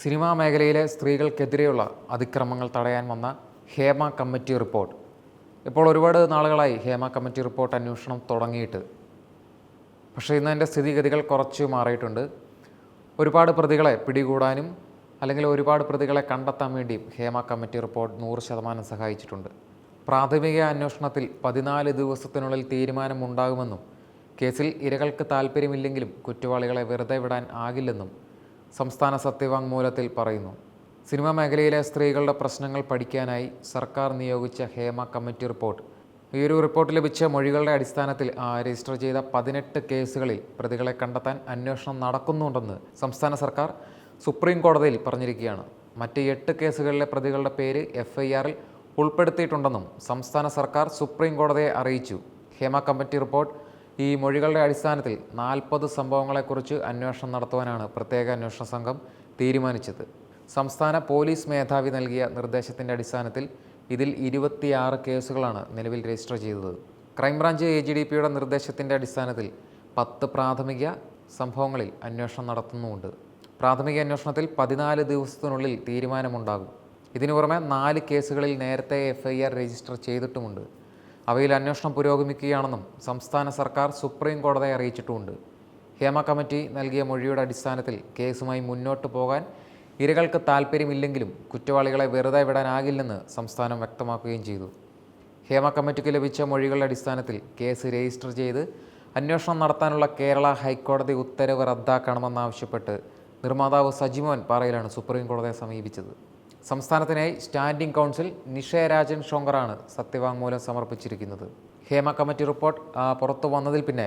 Cinema മേഖലയിലെ സ്ത്രീകൾക്കെതിരെയുള്ള അതിക്രമങ്ങൾ തടയാൻ വന്ന ഹേമ കമ്മിറ്റി റിപ്പോർട്ട്. ഇപ്പോൾ ഒരുപാട് നാളുകളായി ഹേമ കമ്മിറ്റി റിപ്പോർട്ട് അന്വേഷണം തുടങ്ങിയിട്ട്. പക്ഷേ ഇന്ന് അതിന്റെ സ്ഥിതിഗതികൾ കുറച്ച് മാറിയിട്ടുണ്ട്. ഒരുപാട് പ്രതികളെ പിടികൂടാനും അല്ലെങ്കിൽ ഒരുപാട് പ്രതികളെ കണ്ടെത്താൻ വേണ്ടിയും ഹേമ കമ്മിറ്റി റിപ്പോർട്ട് നൂറ് ശതമാനം സഹായിച്ചിട്ടുണ്ട്. പ്രാഥമിക അന്വേഷണത്തിൽ പതിനാല് ദിവസത്തിനുള്ളിൽ തീരുമാനമുണ്ടാകുമെന്നും കേസിൽ ഇരകൾക്ക് താല്പര്യമില്ലെങ്കിലും കുറ്റവാളികളെ വെറുതെ വിടാൻ ആകില്ലെന്നും സംസ്ഥാന സത്യവാങ്മൂലത്തിൽ പറയുന്നു. സിനിമാ മേഖലയിലെ സ്ത്രീകളുടെ പ്രശ്നങ്ങൾ പഠിക്കാനായി സർക്കാർ നിയോഗിച്ച ഹേമ കമ്മിറ്റി റിപ്പോർട്ട്. ഈ ഒരു റിപ്പോർട്ട് ലഭിച്ച മൊഴികളുടെ അടിസ്ഥാനത്തിൽ രജിസ്റ്റർ ചെയ്ത പതിനെട്ട് കേസുകളിൽ പ്രതികളെ കണ്ടെത്താൻ അന്വേഷണം നടക്കുന്നുണ്ടെന്ന് സംസ്ഥാന സർക്കാർ സുപ്രീം കോടതിയിൽ പറഞ്ഞിരിക്കുകയാണ്. മറ്റ് എട്ട് കേസുകളിലെ പ്രതികളുടെ പേര് എഫ് ഐ ആറിൽ ഉൾപ്പെടുത്തിയിട്ടുണ്ടെന്നും സംസ്ഥാന സർക്കാർ സുപ്രീം കോടതിയെ അറിയിച്ചു. ഹേമ കമ്മിറ്റി റിപ്പോർട്ട് ഈ മൊഴികളുടെ അടിസ്ഥാനത്തിൽ നാൽപ്പത് സംഭവങ്ങളെക്കുറിച്ച് അന്വേഷണം നടത്തുവാനാണ് പ്രത്യേക അന്വേഷണ സംഘം തീരുമാനിച്ചത്. സംസ്ഥാന പോലീസ് മേധാവി നൽകിയ നിർദ്ദേശത്തിന്റെ അടിസ്ഥാനത്തിൽ ഇതിൽ ഇരുപത്തിയാറ് കേസുകളാണ് നിലവിൽ രജിസ്റ്റർ ചെയ്തത്. ക്രൈംബ്രാഞ്ച് എ ജി ഡി പിയുടെ നിർദ്ദേശത്തിന്റെ അടിസ്ഥാനത്തിൽ പത്ത് പ്രാഥമിക സംഭവങ്ങളിൽ അന്വേഷണം നടത്തുന്നുമുണ്ട്. പ്രാഥമിക അന്വേഷണത്തിൽ പതിനാല് ദിവസത്തിനുള്ളിൽ തീരുമാനമുണ്ടാകും. ഇതിനു പുറമെ നാല് കേസുകളിൽ നേരത്തെ എഫ്ഐആർ രജിസ്റ്റർ ചെയ്തിട്ടുമുണ്ട്. അവയിൽ അന്വേഷണം പുരോഗമിക്കുകയാണെന്നും സംസ്ഥാന സർക്കാർ സുപ്രീം കോടതിയെ അറിയിച്ചിട്ടുമുണ്ട്. ഹേമ കമ്മിറ്റി നൽകിയ മൊഴിയുടെ അടിസ്ഥാനത്തിൽ കേസുമായി മുന്നോട്ട് പോകാൻ ഇരകൾക്ക് താൽപ്പര്യമില്ലെങ്കിലും കുറ്റവാളികളെ വെറുതെ വിടാനാകില്ലെന്ന് സംസ്ഥാനം വ്യക്തമാക്കുകയും ചെയ്തു. ഹേമ കമ്മിറ്റിക്ക് ലഭിച്ച മൊഴികളുടെ അടിസ്ഥാനത്തിൽ കേസ് രജിസ്റ്റർ ചെയ്ത് അന്വേഷണം നടത്താനുള്ള കേരള ഹൈക്കോടതി ഉത്തരവ് റദ്ദാക്കണമെന്നാവശ്യപ്പെട്ട് നിർമ്മാതാവ് സജിമോൻ പാറയിലാണ് സുപ്രീം കോടതിയെ സമീപിച്ചത്. സംസ്ഥാനത്തിനായി സ്റ്റാൻഡിംഗ് കൗൺസിൽ നിഷയരാജൻ ഷോങ്കറാണ് സത്യവാങ്മൂലം സമർപ്പിച്ചിരിക്കുന്നത്. ഹേമ കമ്മിറ്റി റിപ്പോർട്ട് പുറത്തു വന്നതിൽ പിന്നെ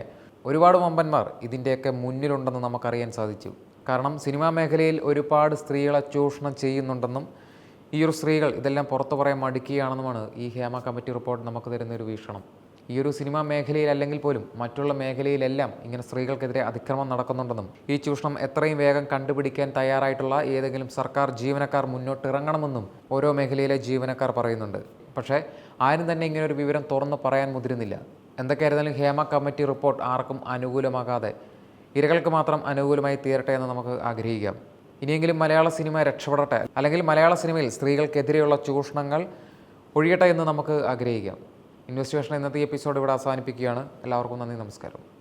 ഒരുപാട് വമ്പന്മാർ ഇതിന്റെയൊക്കെ മുന്നിലുണ്ടെന്ന് നമുക്കറിയാൻ സാധിച്ചു. കാരണം സിനിമാ മേഖലയിൽ ഒരുപാട് സ്ത്രീകളെ ചൂഷണം ചെയ്യുന്നുണ്ടെന്നും ഈ ഒരു സ്ത്രീകൾ ഇതെല്ലാം പുറത്തു പറയാൻ മടിക്കുകയാണെന്നുമാണ് ഈ ഹേമ കമ്മിറ്റി റിപ്പോർട്ട് നമുക്ക് തരുന്ന ഒരു വീക്ഷണം. ഈ ഒരു സിനിമാ മേഖലയിൽ അല്ലെങ്കിൽ പോലും മറ്റുള്ള മേഖലയിലെല്ലാം ഇങ്ങനെ സ്ത്രീകൾക്കെതിരെ അതിക്രമം നടക്കുന്നുണ്ടെന്നും ഈ ചൂഷണം എത്രയും വേഗം കണ്ടുപിടിക്കാൻ തയ്യാറായിട്ടുള്ള ഏതെങ്കിലും സർക്കാർ ജീവനക്കാർ മുന്നോട്ട് ഇറങ്ങണമെന്നും ഓരോ മേഖലയിലെ ജീവനക്കാർ പറയുന്നുണ്ട്. പക്ഷേ ആരും തന്നെ ഇങ്ങനെ ഒരു വിവരം തുറന്നു പറയാൻ മുതിരുന്നില്ല. എന്തൊക്കെയായിരുന്നാലും ഹേമ കമ്മിറ്റി റിപ്പോർട്ട് ആർക്കും അനുകൂലമാകാതെ ഇരകൾക്ക് മാത്രം അനുകൂലമായി തീരട്ടെ എന്ന് നമുക്ക് ആഗ്രഹിക്കാം. ഇനിയെങ്കിലും മലയാള സിനിമ രക്ഷപ്പെടട്ടെ അല്ലെങ്കിൽ മലയാള സിനിമയിൽ സ്ത്രീകൾക്കെതിരെയുള്ള ചൂഷണങ്ങൾ ഒഴിയട്ടെ എന്ന് നമുക്ക് ആഗ്രഹിക്കാം. ഇൻവെസ്റ്റിഗേഷൻ ഇന്നത്തെ എപ്പിസോഡ് ഇവിടെ അവസാനിപ്പിക്കുകയാണ്. എല്ലാവർക്കും നന്ദി നമസ്കാരം.